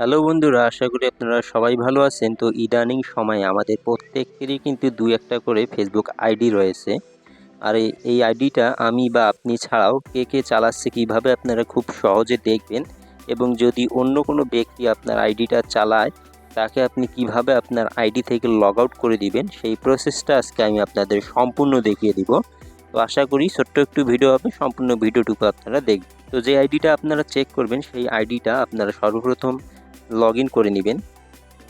Hello বন্ধুরা, আশা করি আপনারা সবাই ভালো আছেন। তো ইদানিং সময়ে আমাদের প্রত্যেকেরই কিন্তু দুই একটা করে ফেসবুক আইডি রয়েছে। আর এই আইডিটা আমি বা আপনি ছাড়াও কে কে চালাচ্ছে, কীভাবে আপনারা খুব সহজে দেখবেন এবং যদি অন্য কোনো ব্যক্তি আপনার আইডিটা চালায়, তাকে আপনি কীভাবে আপনার আইডি থেকে লগ আউট করে দিবেন, সেই প্রসেসটা আজকে আমি আপনাদের সম্পূর্ণ দেখিয়ে দিব। তো আশা করি ছোট্ট একটু ভিডিও হবে, সম্পূর্ণ ভিডিওটুকু আপনারা দেখবেন। তো যে আইডিটা আপনারা চেক করবেন, সেই আইডিটা আপনারা সর্বপ্রথম লগ ইন করে নেবেন।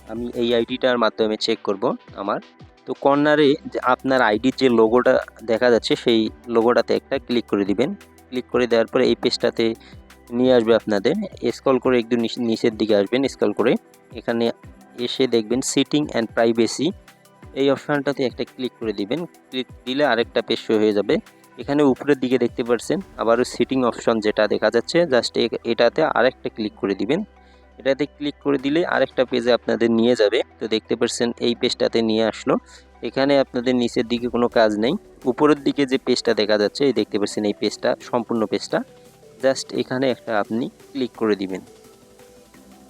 আমি এই আইডিটার মাধ্যমে চেক করব আমার। তো কর্নারে আপনার আইডির যে লোগোটা দেখা যাচ্ছে, সেই লোগোটাতে একটা ক্লিক করে দিবেন। ক্লিক করে দেওয়ার পরে এই পেজটাতে নিয়ে আসবে আপনাদের। স্ক্রল করে একটু নিচ- নিচের দিকে আসবেন স্ক্রল করে। এখানে এসে দেখবেন সিটিং অ্যান্ড প্রাইভেসি এই অপশানটাতে একটা ক্লিক করে দিবেন। ক্লিক দিলে আরেকটা পেজ হয়ে যাবে। এখানে উপরের দিকে দেখতে পাচ্ছেন, আবারও সিটিং অপশন যেটা দেখা যাচ্ছে জাস্ট এটাতে আরেকটা ক্লিক করে দিবেন। এটাতে ক্লিক করে দিলে আরেকটা পেজে আপনাদের নিয়ে যাবে। তো দেখতে পাচ্ছেন এই পেজটাতে নিয়ে আসলো। এখানে আপনাদের নিচের দিকে কোনো কাজ নেই। উপরের দিকে যে পেজটা দেখা যাচ্ছে, এই দেখতে পাচ্ছেন এই পেজটা সম্পূর্ণ পেজটা জাস্ট এখানে একটা আপনি ক্লিক করে দিবেন।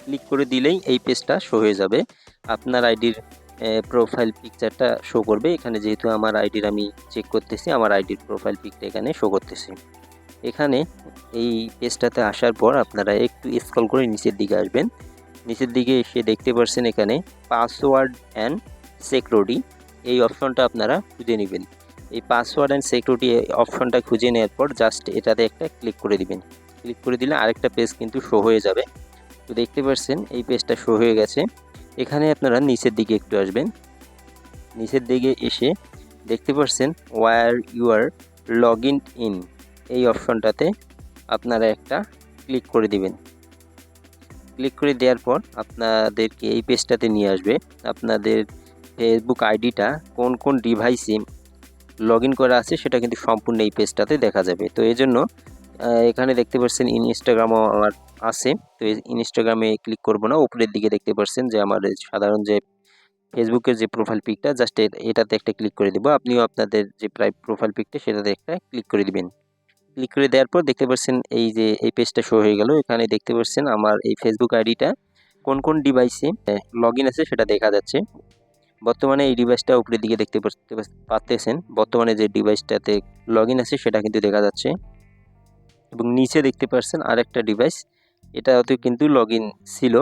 ক্লিক করে দিলেই এই পেজটা শো হয়ে যাবে। আপনার আইডির প্রোফাইল পিকচারটা শো করবে। এখানে যেহেতু আমার আইডির আমি চেক করতেছি, আমার আইডির প্রোফাইল পিকটা এখানে শো করতেছি। এখানে এই পেজটাতে আসার পর আপনারা একটু স্ক্রল করে নিচের দিকে আসবেন। নিচের দিকে এসে দেখতে পাচ্ছেন এখানে পাসওয়ার্ড অ্যান্ড সিকিউরিটি এই অপশনটা আপনারা খুঁজে নেবেন। এই পাসওয়ার্ড অ্যান্ড সিকিউরিটি অপশনটা খুঁজে নেওয়ার পর জাস্ট এটাতে একটা ক্লিক করে দিবেন। ক্লিক করে দিলে আরেকটা পেজ কিন্তু শো হয়ে যাবে। তো দেখতে পাচ্ছেন এই পেজটা শো হয়ে গেছে। এখানে আপনারা নিচের দিকে একটু আসবেন। নিচের দিকে এসে দেখতে পাচ্ছেন where you are log in এই অপশনটাতে আপনারা একটা ক্লিক করে দিবেন। ক্লিক করে দেওয়ার পর আপনাদেরকে এই পেজটাতে নিয়ে আসবে। আপনাদের ফেসবুক আইডিটা কোন কোন ডিভাইসে লগ ইন করা আছে সেটা কিন্তু সম্পূর্ণ এই পেজটাতে দেখা যাবে। তো এই জন্য এখানে দেখতে পাচ্ছেন ইনস্টাগ্রামও আমার আছে। তো ইনস্টাগ্রামে ক্লিক করব না, উপরের দিকে দেখতে পাচ্ছেন যে আমার সাধারণ যে ফেসবুকের যে প্রোফাইল পিকটা জাস্ট এটাতে একটা ক্লিক করে দিব। আপনিও আপনাদের যে প্রায় প্রোফাইল পিকটা সেটাতে একটা ক্লিক করে দিবেন। ক্লিক করে দেওয়ার পর দেখতে পাচ্ছেন এই যে, এই পেজটা শো হয়ে গেল। এখানে দেখতে পাচ্ছেন আমার এই ফেসবুক আইডিটা কোন কোন ডিভাইসে লগ আছে সেটা দেখা যাচ্ছে। বর্তমানে এই ডিভাইসটা উপরের দিকে দেখতে পারতেছেন। বর্তমানে যে ডিভাইসটাতে লগ আছে সেটা কিন্তু দেখা যাচ্ছে। এবং নিচে দেখতে পাচ্ছেন আরেকটা ডিভাইস এটাতে কিন্তু লগ ছিল।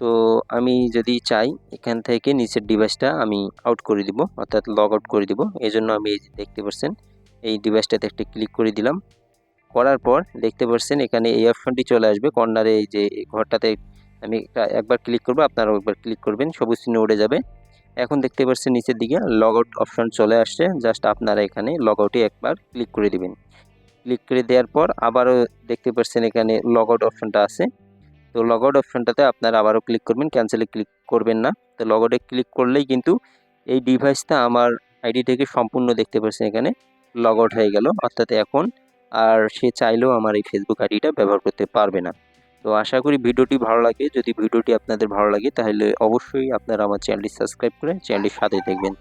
তো আমি যদি চাই, এখান থেকে নিচের ডিভাইসটা আমি আউট করে দিব, অর্থাৎ লগ আউট করে দিব। এই জন্য আমি দেখতে পাচ্ছেন এই ডিভাইসটাতে একটা ক্লিক করে দিলাম। করার পর দেখতে পাচ্ছেন এখানে এই অপশনটি চলে আসবে। কর্নারে এই যে ঘরটাতে আমি একবার ক্লিক করব, আপনারাও একবার ক্লিক করবেন, সবুজ চিহ্ন উড়ে যাবে। এখন দেখতে পাচ্ছেন নিচের দিকে লগ আউট অপশন চলে আসছে। জাস্ট আপনারা এখানে লগ আউটে একবার ক্লিক করে দিবেন। ক্লিক করে দেওয়ার পর আবারও দেখতে পাচ্ছেন এখানে লগ আউট অপশনটা আছে। তো লগ আউট অপশনটাতে আপনারা আবারও ক্লিক করবেন ক্যান্সেলে ক্লিক করবেন না। তো লগ আউটে ক্লিক করলেই কিন্তু এই ডিভাইসটা আমার আইডি থেকে সম্পূর্ণ দেখতে পাচ্ছেন এখানে। লগ আউট হয়ে গেল, অর্থাৎ এখন আর সে চাইলেও আমার এই ফেসবুক আইডিটা ব্যবহার করতে পারবে না। তো আশা করি ভিডিওটি ভালো লাগে। যদি ভিডিওটি আপনাদের ভালো লাগে, তাহলে অবশ্যই আপনারা আমার চ্যানেলটি সাবস্ক্রাইব করে চ্যানেলটির সাথে দেখবেন।